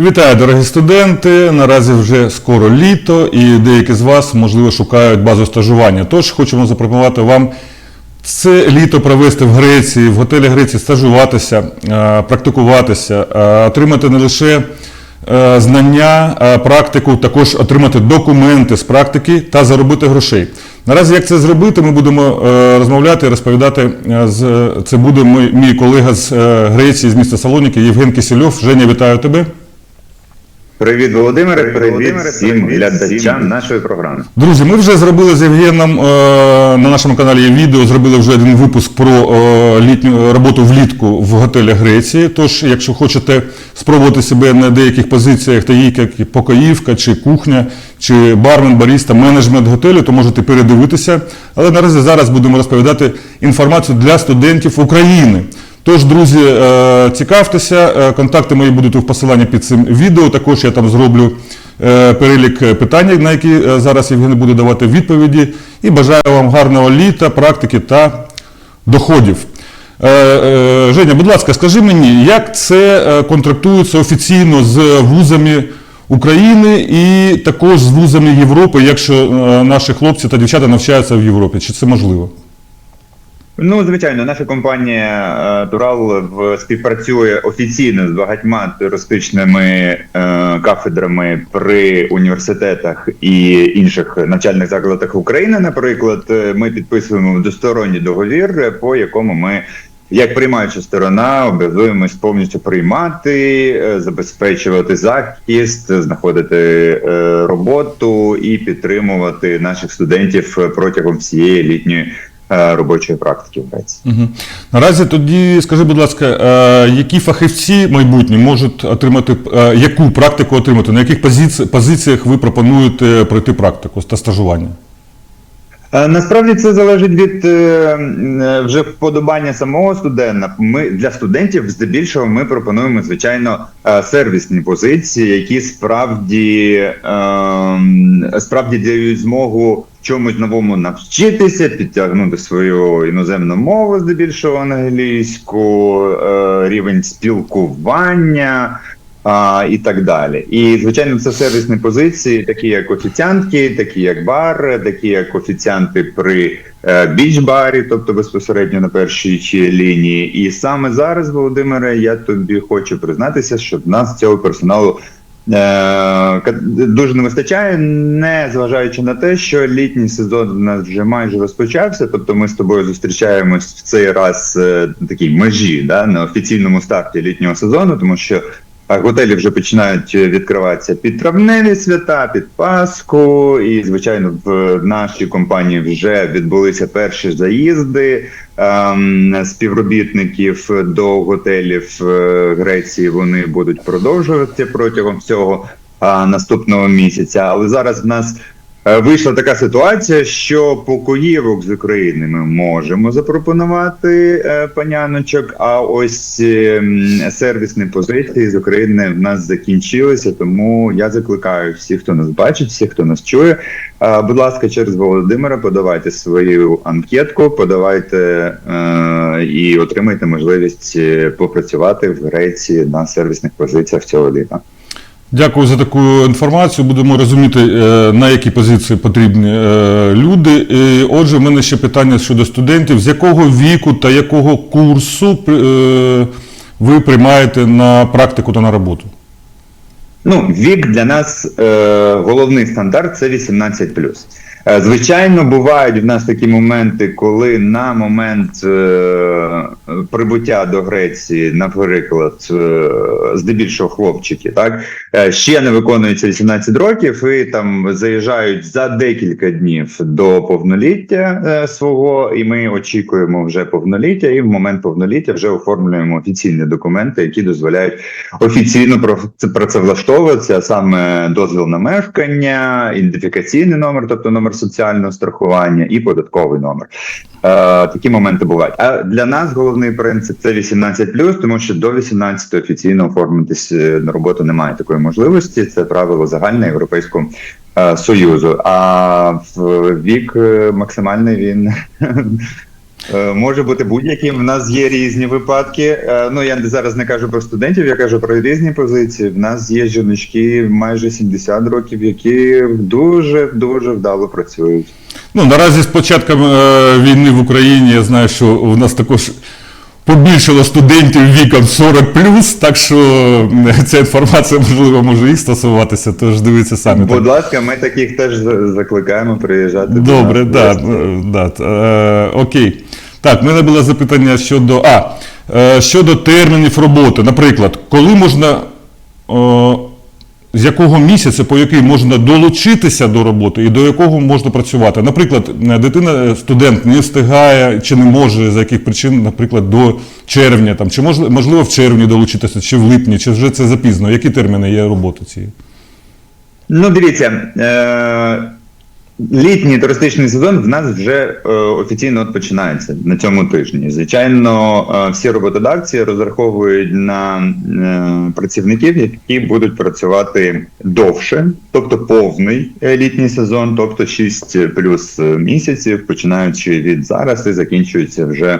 Вітаю, дорогі студенти. Наразі вже скоро літо, і деякі з вас, можливо, шукають базу стажування. Тож хочемо запропонувати вам це літо провести в Греції, в готелі Греції, стажуватися, е, практикуватися, е, отримати не лише е, знання, практику, також отримати документи з практики та заробити грошей. Наразі, як це зробити, ми будемо розмовляти і розповідати. це буде мій, колега з Греції, з міста Салоніки, Євген Кисельов. Женя, вітаю тебе. Привіт, Володимире. Привіт, всім глядачам нашої програми. Друзі, ми вже зробили з Євгеном е, на нашому каналі є відео, зробили вже один випуск про е, літню роботу влітку в готелях Греції. Тож, якщо хочете спробувати себе на деяких позиціях, такі як покоївка, чи кухня, чи бармен, баріста, менеджмент готелю, то можете передивитися. Але наразі зараз будемо розповідати інформацію для студентів України. Тож, друзі, е, цікавтеся, е, контакти мої будуть у посиланні під цим відео. Також я там зроблю е, перелік питань, на які зараз Євген буде давати відповіді. І бажаю вам гарного літа, практики та доходів. Женя, будь ласка, скажи мені, як це контрактується офіційно з вузами України і також з вузами Європи, якщо наші хлопці та дівчата навчаються в Європі? Чи це можливо? Ну, звичайно, наша компанія е, Турал співпрацює офіційно з багатьма туристичними е, кафедрами при університетах і інших навчальних закладах України. Наприклад, Е, ми підписуємо двосторонній договір, по якому ми. Як приймаюча сторона, обов'язуємось повністю приймати, забезпечувати захист, знаходити роботу і підтримувати наших студентів протягом всієї літньої робочої практики в Греції. Угу. Наразі тоді скажи, будь ласка, е, які фахівці майбутні можуть отримати е, яку практику отримати? На яких позиціях ви пропонуєте пройти практику та стажування? Е, Насправді це залежить від е, е, вже вподобання самого студента. Ми для студентів здебільшого ми пропонуємо звичайно сервісні позиції, які справді справді дають змогу чомусь новому навчитися, підтягнути свою іноземну мову, здебільшого англійську, рівень спілкування. А, і так далі. І звичайно, це сервісні позиції, такі як офіціантки, такі як бар, такі як офіціанти при е, біч-барі, тобто безпосередньо на першій лінії. І саме зараз, Володимире, я тобі хочу признатися, що в нас цього персоналу. е, Дуже не вистачає, не зважаючи на те, що літній сезон в нас вже майже розпочався. Тобто, ми з тобою зустрічаємось в цей раз е, на такій межі, да, на офіційному старті літнього сезону, тому що готелі вже починають відкриватися під травневі свята, під Пасху. І, звичайно, в нашій компанії вже відбулися перші заїзди ем, співробітників до готелів е, Греції. Вони будуть продовжуватися протягом всього а, наступного місяця. Але зараз в нас е, вийшла така ситуація, що покоївок з України ми можемо запропонувати е, паняночок. А ось е, сервісні позиції з України в нас закінчилися. Тому я закликаю всіх, хто нас бачить, всіх, хто нас чує. е, Будь ласка, через Володимира подавайте свою анкетку, подавайте е, і отримайте можливість е, попрацювати в Греції на сервісних позиціях цього літа. Дякую за таку інформацію. Будемо розуміти, е, на які позиції потрібні е, люди. І, отже, в мене ще питання щодо студентів. З якого віку та якого курсу е, ви приймаєте на практику та на роботу? Ну, вік для нас е, головний стандарт це 18 Е, Звичайно, бувають в нас такі моменти, коли на момент е, прибуття до Греції, наприклад, е, здебільшого хлопчики, так е, ще не виконується 18 років, і там заїжджають за декілька днів до повноліття е, свого, і ми очікуємо вже повноліття, і в момент повноліття вже оформлюємо офіційні документи, які дозволяють офіційно працевлаштовуватися, саме дозвіл на мешкання, ідентифікаційний номер, тобто номер соціального страхування, і податковий номер. Е, такі моменти бувають. А для нас головний принцип це 18+, тому що до 18 офіційно оформитись е, на роботу немає такої можливості. Це правило загальне європейського е, союзу. А в вік е, максимальний він Може бути будь-яким. В нас є різні випадки. Е, Ну я зараз не кажу про студентів, я кажу про різні позиції. В нас є жіночки майже 70 років, які дуже дуже вдало працюють. Ну, наразі з початком е, війни в Україні я знаю, що у нас також побільшало студентів віком 40 так що ця інформація можливо може їх стосуватися, тож дивіться самі. Будь ласка, ми таких теж закликаємо приїжджати. до Добре, нас. да, да, е, окей. Так, в мене було запитання щодо. А, е, щодо термінів роботи. Наприклад, коли можна. Е, з якого місяця, по який можна долучитися до роботи і до якого можна працювати. Наприклад, е, дитина, е, студент не встигає чи не може за яких причин, наприклад, до червня, там, чи можливо, в червні долучитися, чи в липні, чи вже це запізно. Які терміни є роботи цієї? Ну, дивіться, е- літній туристичний сезон в нас вже е- офіційно починається на цьому тижні. Звичайно, е- всі роботодавці розраховують на е- працівників, які будуть працювати довше, тобто повний е, літній сезон, тобто 6 плюс місяців, починаючи від зараз і закінчується вже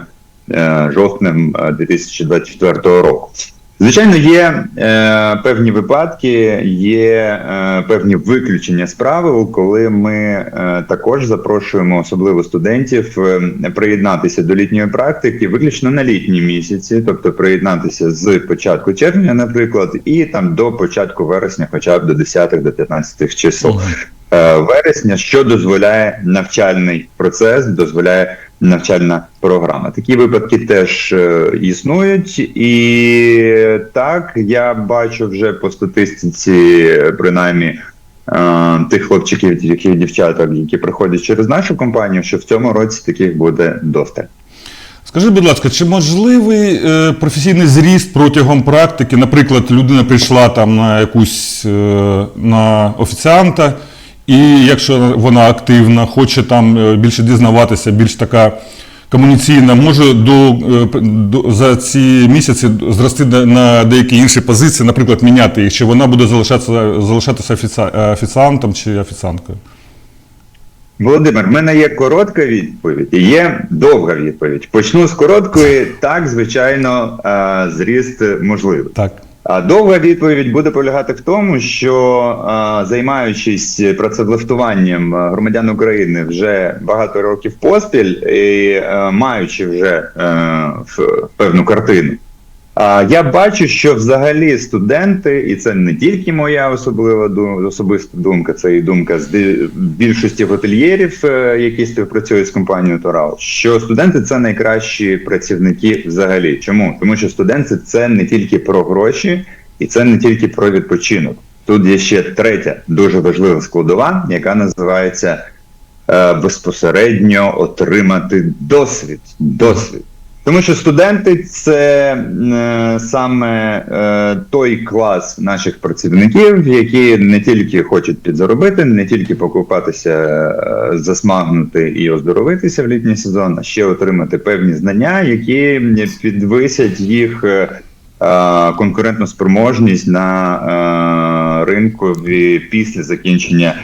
е- жовтнем е, 2024 року. Звичайно, є е, певні випадки, є е, певні виключення з правил, коли ми е, також запрошуємо особливо студентів е, приєднатися до літньої практики виключно на літні місяці, тобто приєднатися з початку червня, наприклад, і там до початку вересня, хоча б до 10 до 15 чисел е, вересня, що дозволяє навчальний процес, дозволяє навчальна програма. Такі випадки теж е, існують, і так я бачу вже по статистиці, принаймні. е, Тих хлопчиків, яких дівчаток, які приходять через нашу компанію, що в цьому році таких буде достатньо. Скажи, будь ласка, чи можливий е, професійний зріст протягом практики? Наприклад, людина прийшла там на якусь на офіціанта, і якщо вона активна, хоче там е, більше дізнаватися, більш така комуніційна, може до, е, до за ці місяці зрости на, деякі інші позиції, наприклад, міняти їх, чи вона буде залишатися, залишатися офіці- офіціантом чи офіціанткою? Володимир, в мене є коротка відповідь і є довга відповідь. Почну з короткої. Так, звичайно, е, зріст можливий. Так. Довга відповідь буде полягати в тому, що займаючись працевлаштуванням громадян України вже багато років поспіль і маючи вже е, певну картину. Я бачу, що взагалі студенти, і це не тільки моя особлива особиста думка, це і думка з більшості готельєрів, е, які співпрацюють з компанією Торал, що студенти це найкращі працівники взагалі. Чому? Тому що студенти це не тільки про гроші, і це не тільки про відпочинок. Тут є ще третя дуже важлива складова, яка називається е, безпосередньо отримати досвід. Досвід. Тому що студенти це е, саме е, той клас наших працівників, які не тільки хочуть підзаробити, не тільки покупатися, е, засмагнути і оздоровитися в літній сезон, а ще отримати певні знання, які підвисять їх е, е, конкурентну спроможність на е, ринку після закінчення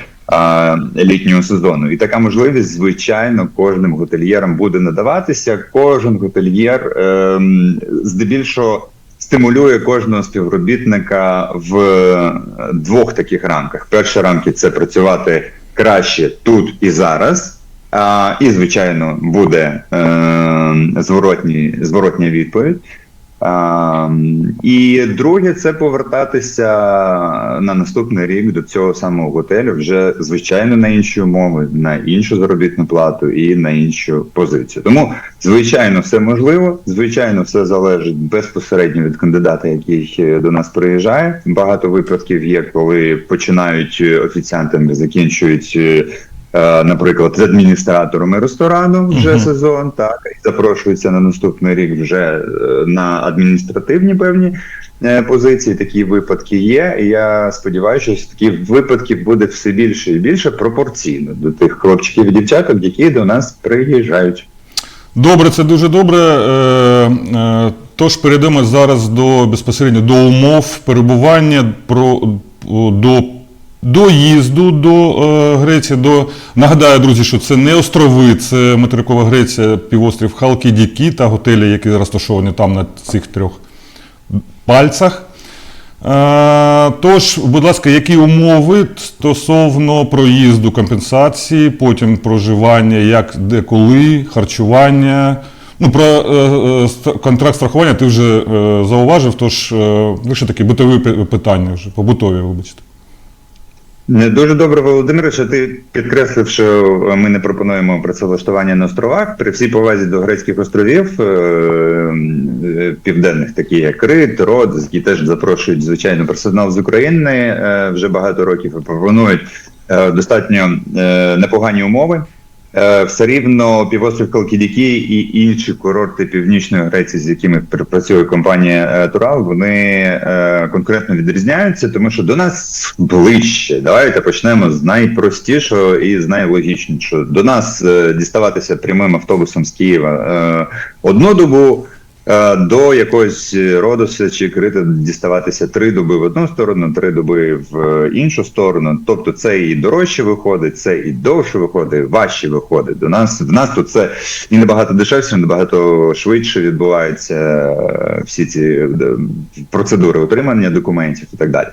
літнього сезону. І така можливість, звичайно, кожним готельєрам буде надаватися. Кожен готельєр ем, здебільшого стимулює кожного співробітника в е, двох таких рамках. Перші рамки це працювати краще тут і зараз. А, і, звичайно, буде е, зворотні, зворотня відповідь. І друге, це повертатися на наступний рік до цього самого готелю вже звичайно на інші умови, на іншу заробітну плату і на іншу позицію. Тому, звичайно, все можливо. Звичайно, все залежить безпосередньо від кандидата, який е, до нас приїжджає. Багато випадків є, коли починають е, офіціантами, закінчують. Е, Наприклад, з адміністраторами ресторану вже Мгм. сезон, так і запрошуються на наступний рік вже е, на адміністративні певні е, позиції. Такі випадки є. І я сподіваюся, що таких випадків буде все більше і більше пропорційно до тих хлопчиків і дівчаток, які до нас приїжджають. Добре, це дуже добре. Тож перейдемо зараз до безпосередньо до умов перебування про до доїзду до е, Греції. До... Нагадаю, друзі, що це не острови, це материкова Греція, півострів Халкідікі та готелі, які розташовані там на цих трьох пальцях. Е, Тож, будь ласка, які умови стосовно проїзду компенсації, потім проживання, як де коли, харчування. Ну, про е, е, контракт страхування ти вже е, зауважив, тож е, лише такі битові питання вже, побутові, вибачте. Дуже добре, Володимире, що ти підкреслив, що ми не пропонуємо працевлаштування на островах. При всій повазі до грецьких островів е, е, південних, такі як Крит, Род, які теж запрошують звичайно персонал з України е, вже багато років і пропонують достатньо непогані умови. Е, Все рівно півострів Калкідіки і інші курорти Північної Греції, з якими працює компанія е, Турал, вони е, конкретно відрізняються, тому що до нас ближче. Давайте почнемо з найпростішого і з найлогічнішого. До нас діставатися прямим автобусом з Києва одну добу. Е, До якогось Родоса чи Крита діставатися три доби в одну сторону, три доби в е, іншу сторону. Тобто це і дорожче виходить, це і довше виходить, важче виходить. До нас в нас тут це і набагато дешевше, і набагато швидше відбуваються е, всі ці процедури отримання документів і так далі.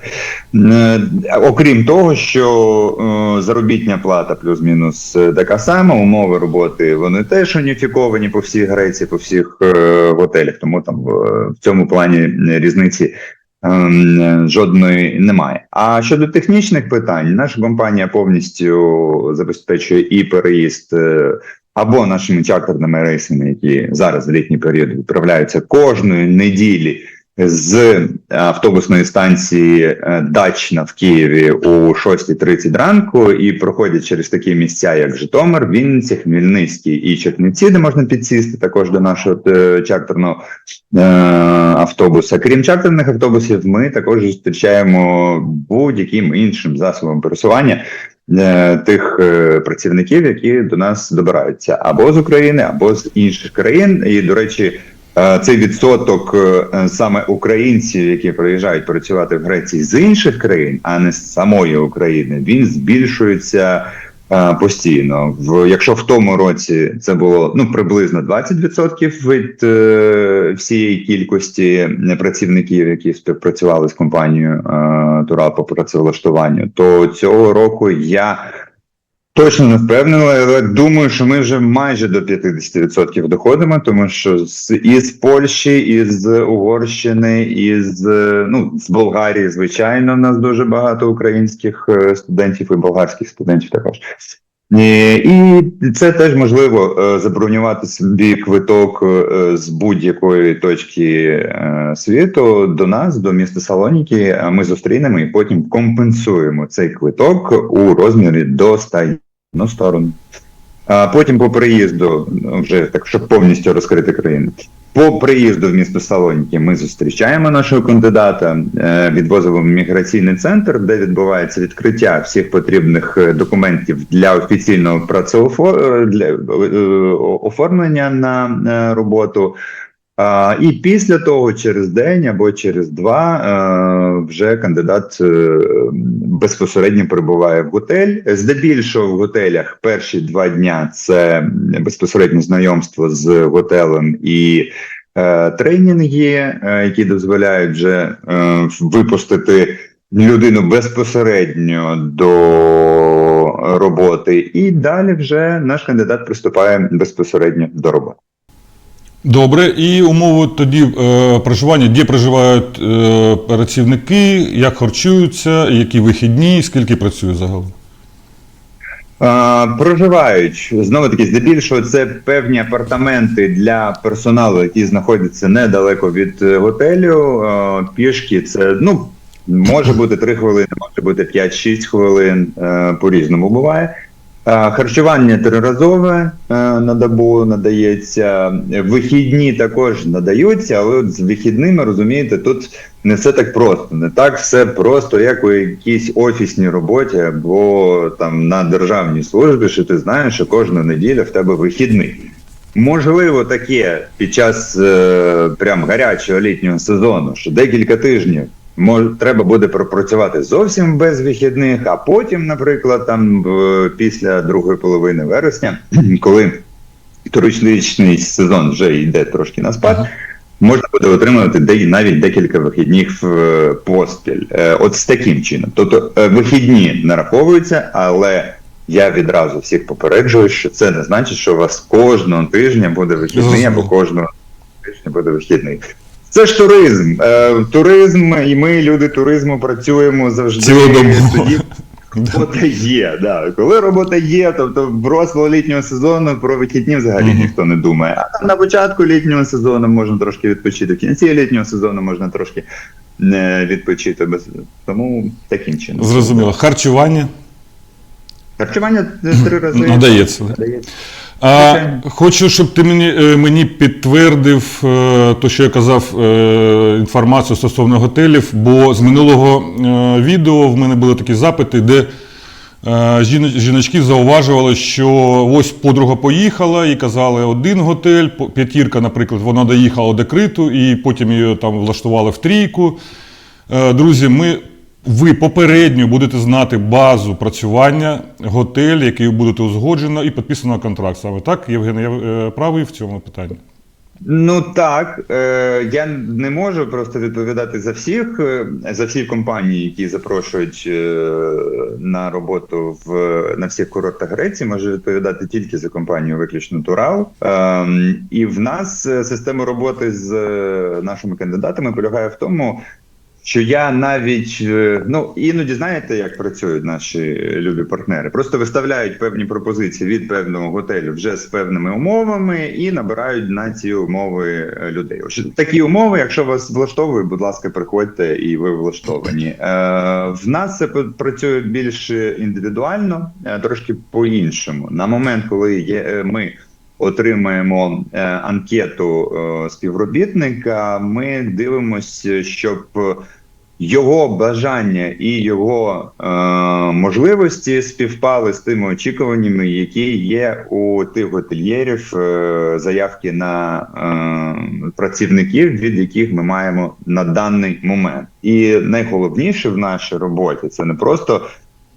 Окрім того, що заробітня плата плюс-мінус така сама, умови роботи вони теж уніфіковані по всій Греції, по всіх е, готелях, тому там в, в цьому плані е, різниці. ем, Жодної немає. А щодо технічних питань, наша компанія повністю забезпечує і переїзд е, або нашими чартерними рейсами, які зараз в літній період відправляються кожної неділі з автобусної станції е, Дачна в Києві о 6.30 ранку і проходять через такі місця, як Житомир, Вінниця, Хмельницький і Чернівці, де можна підсісти також до нашого е, чартерного е, автобуса. Крім чартерних автобусів, ми також зустрічаємо будь-яким іншим засобом пересування. Тих працівників, які до нас добираються або з України, або з інших країн. І до речі, цей відсоток е, саме українців, які приїжджають працювати в Греції з інших країн, а не з самої України, він збільшується е, постійно. В якщо в тому році це було ну приблизно 20% від е, всієї кількості працівників, які співпрацювали з компанією е, Турал по працевлаштуванню, то цього року я. Точно не впевнений, але думаю, що ми вже майже до 50% доходимо, тому що з із Польщі, із Угорщини, із е, ну з Болгарії, звичайно, в нас дуже багато українських е, студентів і болгарських студентів також. І, і це теж можливо е, забронювати собі квиток е, з будь-якої точки е, світу до нас, до міста Салоніки. Ми зустрінемо і потім компенсуємо цей квиток у розмірі до 100 сторон. А потім по приїзду, ну, вже так, щоб повністю розкрити країну. По приїзду в місто Салоніки ми зустрічаємо нашого кандидата, е, відвозимо в міграційний центр, де відбувається відкриття всіх потрібних е, документів для офіційного працеофо- е, для е, оформлення на роботу. І після того, через день або через два, е, вже кандидат е, безпосередньо прибуває в готель. Здебільшого в готелях перші два дня це безпосередньо знайомство з готелем і е, тренінги, які дозволяють вже випустити людину безпосередньо до роботи, і далі вже наш кандидат приступає безпосередньо до роботи. Добре, і умови тоді е, проживання, де проживають е, працівники, як харчуються, які вихідні, скільки працює загалом? А, Проживають знову таки здебільшого це певні апартаменти для персоналу, які знаходяться недалеко від е, готелю. А, Пішки це ну може бути 3 хвилини, може бути 5-6 хвилин. е, По-різному буває. Харчування триразове е, на добу надається. Вихідні також надаються, але от з вихідними розумієте, тут не все так просто. Не так все просто, як у якійсь офісній роботі або там на державній службі, що ти знаєш, що кожна неділя в тебе вихідний. Можливо, таке під час е, прям гарячого літнього сезону, що декілька тижнів мож, треба буде пропрацювати зовсім без вихідних, а потім, наприклад, там після другої половини вересня, коли туристичний сезон вже йде трошки на спад. Ага. Можна буде отримувати де- навіть декілька вихідних е, поспіль. Е, От з таким чином. Тобто е, вихідні нараховуються, але я відразу всіх попереджую, що це не значить, що у вас кожного тижня буде вихідний або кожного тижня буде вихідний. Це ж туризм. Е, Туризм, і ми, люди туризму, працюємо завжди. Тоді Робота є, да. Коли робота є, тобто в розпал літнього сезону про вихідні взагалі ніхто не думає. А там на початку літнього сезону можна трошки відпочити, в кінці літнього сезону можна трошки не відпочити. Без... Тому таким чином. Зрозуміло. Харчування Харчування три рази надається. надається. А, хочу, щоб ти мені, е, мені підтвердив е, то, що я казав, е, інформацію стосовно готелів, бо з минулого відео в мене були такі запити, де жіночки зауважували, що ось подруга поїхала і казали один готель, п'ятірка, наприклад, вона доїхала до криту і потім її там влаштували в трійку. Друзі, ми, ви попередньо будете знати базу працювання, готель, який будете узгоджено, і підписано контракт. Саме так, Євген, я е, правий в цьому питанні. Ну так, е, я не можу просто відповідати за всіх, е, за всі компанії, які запрошують на роботу в на всіх курортах Греції. Можу відповідати тільки за компанію виключно Турал. Е, і в нас система роботи з нашими кандидатами полягає в тому. Що я навіть е, ну іноді знаєте, як працюють наші любі партнери. Просто виставляють певні пропозиції від певного готелю вже з певними умовами і набирають на ці умови е, людей. Такі умови, якщо вас влаштовують, будь ласка, приходьте і ви влаштовані. Е, в нас це працює більш індивідуально, е, трошки по-іншому. На момент, коли є е, ми отримаємо е, анкету е, співробітника, ми дивимося, щоб його бажання і його е, можливості співпали з тими очікуваннями, які є у тих готельєрів, заявки на працівників, від яких ми маємо на даний момент. І найголовніше в нашій роботі це не просто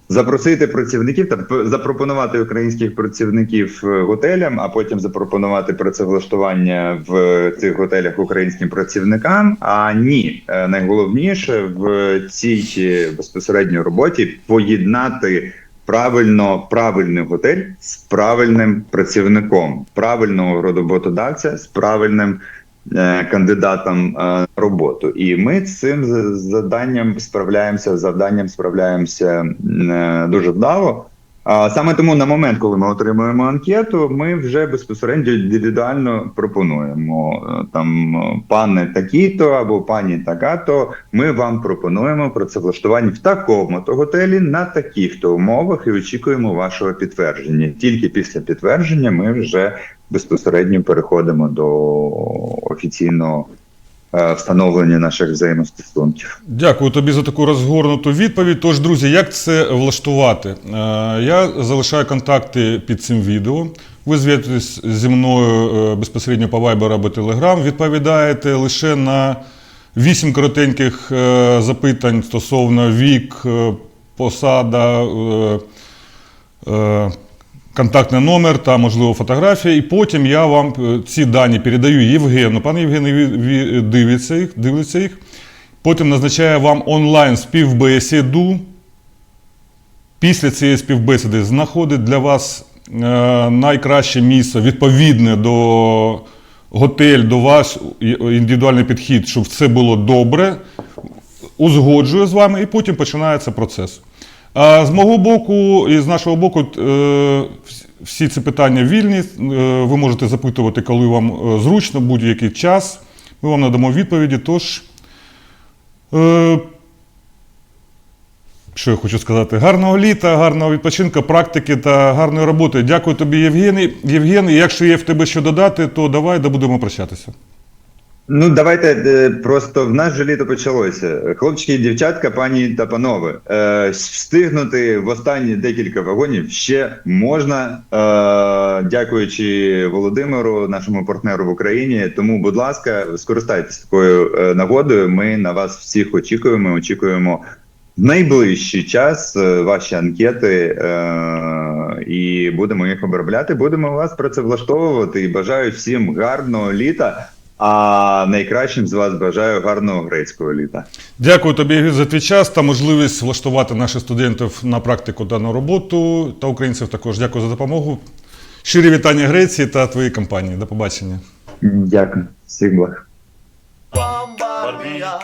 Запросити працівників та запропонувати українських працівників е, готелям, а потім запропонувати працевлаштування в цих готелях українським працівникам. А ні, Е, найголовніше в цій е, безпосередньо роботі поєднати правильно правильний готель з правильним працівником, правильного роботодавця з правильним е, кандидатам е, на роботу. І ми з цим завданням справляємося, з завданням справляємося е, дуже вдало. Саме тому на момент, коли ми отримуємо анкету, ми вже безпосередньо індивідуально пропонуємо е, там е, пане такі-то або пані така-то. Ми вам пропонуємо працевлаштування в такому-то готелі на таких-то умовах і очікуємо вашого підтвердження. Тільки після підтвердження ми вже безпосередньо переходимо до офіційного е, встановлення наших взаємостосунків. Дякую тобі за таку розгорнуту відповідь. Тож, друзі, як це влаштувати? Е, Я залишаю контакти під цим відео. Ви зв'язуєтесь зі мною е, безпосередньо по Viber або Telegram. Відповідаєте лише на вісім коротеньких запитань стосовно вік, посада. Е, е, контактний номер та, можливо, фотографія, і потім я вам е, ці дані передаю Євгену. Пан Євген дивиться їх, дивиться їх. Потім назначає вам онлайн співбесіду. Після цієї співбесіди знаходить для вас е, найкраще місце відповідне до готель, до вас, індивідуальний підхід, щоб все було добре, узгоджує з вами, і потім починається процес. А з мого боку і з нашого боку, е, всі ці питання вільні. Е, Ви можете запитувати, коли вам е, зручно, будь-який час. Ми вам надамо відповіді. Тож, що я хочу сказати? Гарного літа, гарного відпочинку, практики та гарної роботи. Дякую тобі, Євгеній. Євген, якщо є в тебе що додати, то давай да будемо прощатися. Ну, давайте е, просто в нас же літо почалося. Хлопчики і дівчатка, пані та панове, е, встигнути в останні декілька вагонів ще можна, е, дякуючи Володимиру, нашому партнеру в Україні. Тому, будь ласка, скористайтесь такою е, нагодою. Ми на вас всіх очікуємо. Очікуємо в найближчий час е, ваші анкети е, і будемо їх обробляти. Будемо вас працевлаштовувати і бажаю всім гарного літа. А найкращим з вас бажаю гарного грецького літа. Дякую тобі за твій час та можливість влаштувати наших студентів на практику дану роботу та українців також. Дякую за допомогу. Щирі вітання Греції та твоїй компанії. До побачення. Дякую, всіх благ. Barbia,